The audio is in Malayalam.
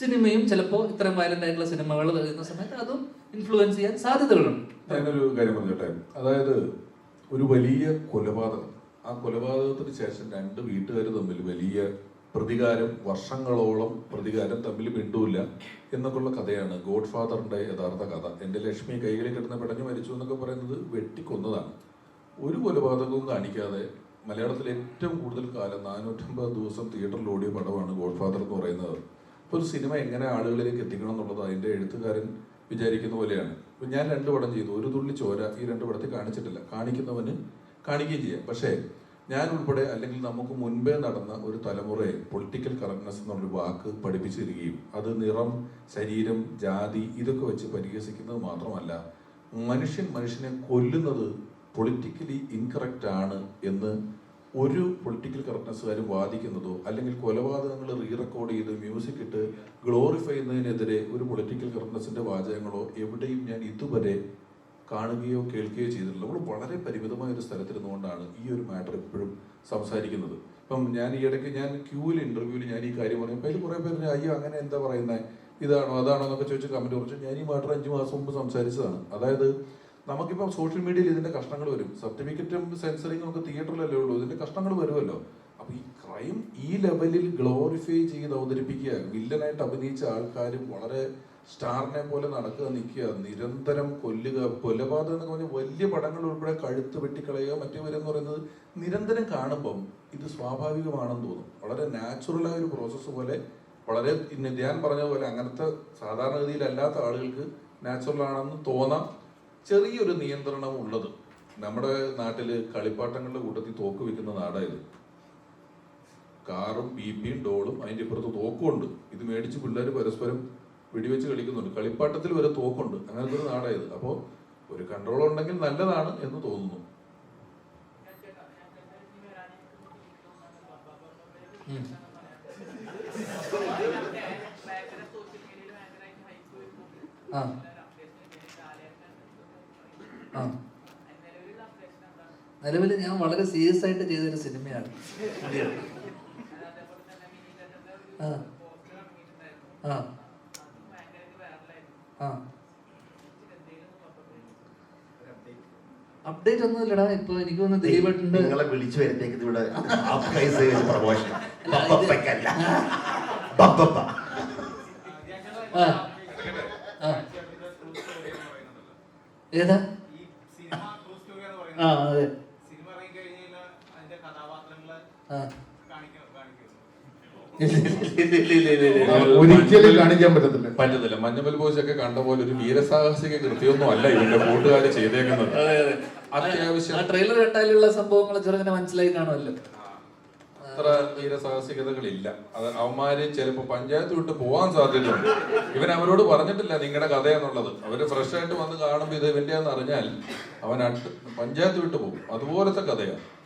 സിനിമയും ചിലപ്പോൾ ഇത്രയും വയലന്റ് ആയിട്ടുള്ള സിനിമകൾ വരുന്ന സമയത്ത് അതും ഇൻഫ്ലുവൻസ് ചെയ്യാൻ സാധ്യതകളുണ്ട്. ഞാനൊരു കാര്യം പറഞ്ഞോട്ടെ? അതായത് ഒരു വലിയ കൊലപാതകം. ആ കൊലപാതകത്തിന് ശേഷം രണ്ട് വീട്ടുകാർ തമ്മിൽ വലിയ പ്രതികാരം വർഷങ്ങളോളം പ്രതികാരം തമ്മിൽ മിണ്ടൂല്ല എന്നൊക്കെയുള്ള കഥയാണ് ഗോഡ് ഫാദറിന്റെ യഥാർത്ഥ കഥ. എന്റെ ലക്ഷ്മി കൈകളിൽ കിടന്ന് പിടഞ്ഞു മരിച്ചു എന്നൊക്കെ പറയുന്നത് വെട്ടിക്കൊന്നതാണ്. ഒരു കൊലപാതകവും കാണിക്കാതെ മലയാളത്തിൽ ഏറ്റവും കൂടുതൽ കാലം നാനൂറ്റമ്പത് ദിവസം തിയേറ്ററിൽ ഓടിയ പടമാണ് ഗോഡ് ഫാദർ എന്ന് പറയുന്നത്. ഒരു സിനിമ എങ്ങനെ ആളുകളിലേക്ക് എത്തിക്കണം എന്നുള്ളത് അതിന്റെ എഴുത്തുകാരൻ വിചാരിക്കുന്ന പോലെയാണ്. ഞാൻ രണ്ട് പടം ചെയ്തു. ഒരു തുള്ളി ചോര ഈ രണ്ട് പടത്തിൽ കാണിച്ചിട്ടില്ല. കാണിക്കുന്നവന് കാണിക്കുകയും ചെയ്യാം. പക്ഷേ ഞാൻ ഉൾപ്പെടെ അല്ലെങ്കിൽ നമുക്ക് മുൻപേ നടന്ന ഒരു തലമുറയെ പൊളിറ്റിക്കൽ കറക്റ്റ്നെസ് എന്നുള്ളൊരു വാക്ക് പഠിപ്പിച്ചിരിക്കുകയും അത് നിറം ശരീരം ജാതി ഇതൊക്കെ വെച്ച് പരിഹസിക്കുന്നത് മാത്രമല്ല മനുഷ്യൻ മനുഷ്യനെ കൊല്ലുന്നത് പൊളിറ്റിക്കലി ഇൻകറക്റ്റ് ആണ് എന്ന് ഒരു പൊളിറ്റിക്കൽ കറക്റ്റ്നെസ്സുകാരും വാദിക്കുന്നതോ അല്ലെങ്കിൽ കൊലപാതകങ്ങൾ റീ റെക്കോർഡ് ചെയ്ത് മ്യൂസിക് ഇട്ട് ഗ്ലോറിഫൈ ചെയ്യുന്നതിനെതിരെ ഒരു പൊളിറ്റിക്കൽ കറക്റ്റ്നെസ്സിന്റെ വാചകങ്ങളോ എവിടെയും ഞാൻ ഇതുവരെ കാണുകയോ കേൾക്കുകയോ ചെയ്തിട്ടില്ല. നമ്മൾ വളരെ പരിമിതമായ ഒരു സ്ഥലത്തിരുന്നുകൊണ്ടാണ് ഈ ഒരു മാറ്റർ എപ്പോഴും സംസാരിക്കുന്നത്. ഇപ്പം ഞാൻ ഈ ഇടയ്ക്ക് ഞാൻ ക്യൂവിൽ ഇന്റർവ്യൂവിൽ ഞാൻ ഈ കാര്യം പറയുമ്പോൾ അതിൽ കുറേ പേര് അയ്യോ അങ്ങനെ എന്താ പറയുന്നത് ഇതാണോ അതാണോ? എന്നൊക്കെ ചോദിച്ച് കമന്റ് കുറച്ച് ഞാൻ ഈ മാറ്റർ അഞ്ച് മാസം മുമ്പ് സംസാരിച്ചതാണ്. അതായത് നമുക്കിപ്പം സോഷ്യൽ മീഡിയയിൽ ഇതിന്റെ കഷ്ണങ്ങൾ വരും. സർട്ടിഫിക്കറ്റും സെൻസറിങ്ങും ഒക്കെ തിയേറ്ററിലല്ലേ ഉള്ളൂ. ഇതിന്റെ കഷ്ണങ്ങൾ വരുമല്ലോ. അപ്പൊ ഈ ക്രൈം ഈ ലെവലിൽ ഗ്ലോറിഫൈ ചെയ്ത് അവതരിപ്പിക്കുക വില്ലനായിട്ട് അഭിനയിച്ച ആൾക്കാരും വളരെ സ്റ്റാറിനെ പോലെ നടക്കുക നിൽക്കുക നിരന്തരം കൊല്ലുക കൊലപാതകം എന്നൊക്കെ പറഞ്ഞാൽ വലിയ പടങ്ങൾ ഉൾപ്പെടെ കഴുത്ത് വെട്ടിക്കളയുക മറ്റേ വരെന്ന് പറയുന്നത് നിരന്തരം കാണുമ്പം ഇത് സ്വാഭാവികമാണെന്ന് തോന്നും. വളരെ നാച്ചുറലായ ഒരു പ്രോസസ്സ് പോലെ വളരെ ഞാൻ പറഞ്ഞതുപോലെ പോലെ അങ്ങനത്തെ സാധാരണഗതിയിലല്ലാത്ത ആളുകൾക്ക് നാച്ചുറൽ ആണെന്ന് തോന്നാം. ചെറിയൊരു നിയന്ത്രണം ഉള്ളത്. നമ്മുടെ നാട്ടിൽ കളിപ്പാട്ടങ്ങളുടെ കൂട്ടത്തിൽ തോക്ക് വെക്കുന്ന നാടായത് കാറും ബി പിയും ഡോളും അതിന്റെ ഇപ്പുറത്ത് തോക്കുണ്ട്. ഇത് മേടിച്ച് പിള്ളേർ പരസ്പരം വെടിവെച്ച് കളിക്കുന്നുണ്ട്. കളിപ്പാട്ടത്തിൽ വരെ തോക്കുണ്ട്. അങ്ങനത്തെ ഒരു നാടായത് അപ്പോൾ ഒരു കൺട്രോൾ ഉണ്ടെങ്കിൽ നല്ലതാണ് എന്ന് തോന്നുന്നു. ആ. നിലവിൽ ഞാൻ വളരെ സീരിയസ് ആയിട്ട് ചെയ്തൊരു സിനിമയാണ്. ആ. ആ. ആ. അപ്ഡേറ്റ് ഒന്നുമില്ലടാ. ഇപ്പൊ എനിക്ക് തോന്നുന്നു ദിലീപേട്ടുണ്ട് നിങ്ങളെ വിളിച്ചു വരുത്തേക്ക് ഇവിടെ പ്രമോഷൻ ഏതാ? ഒരിക്കലും കാണിക്കാൻ പറ്റത്തില്ല. പറ്റത്തില്ല. മഞ്ഞമ്മൽ ബോയ്സ് ഒക്കെ കണ്ട പോലെ ഒരു വീരസാഹസിക കൃത്യമൊന്നും അല്ല ഇവന്റെ കൂട്ടുകാർ ചെയ്തേക്കുന്നത്. അതെ, അതെ. അത്യാവശ്യം ആ ട്രെയിലർ കണ്ടാലുള്ള സംഭവങ്ങൾ ചെറുങ്ങനെ മനസ്സിലായി കാണുമല്ലോ. അത്ര വീരസാഹസികതകളില്ല. അത് അവന്മാര് ചിലപ്പോ പഞ്ചായത്ത് വിട്ട് പോവാൻ സാധ്യതയുണ്ട്. ഇവൻ അവരോട് പറഞ്ഞിട്ടില്ല നിങ്ങളുടെ കഥ എന്നുള്ളത് അവർ ഫ്രഷ് ആയിട്ട് വന്ന് കാണുമ്പോൾ ഇത് ഇവന്റെ അറിഞ്ഞാൽ അവൻ അടുത്ത് പഞ്ചായത്ത് വിട്ട് പോകും. അതുപോലത്തെ കഥയാണ്.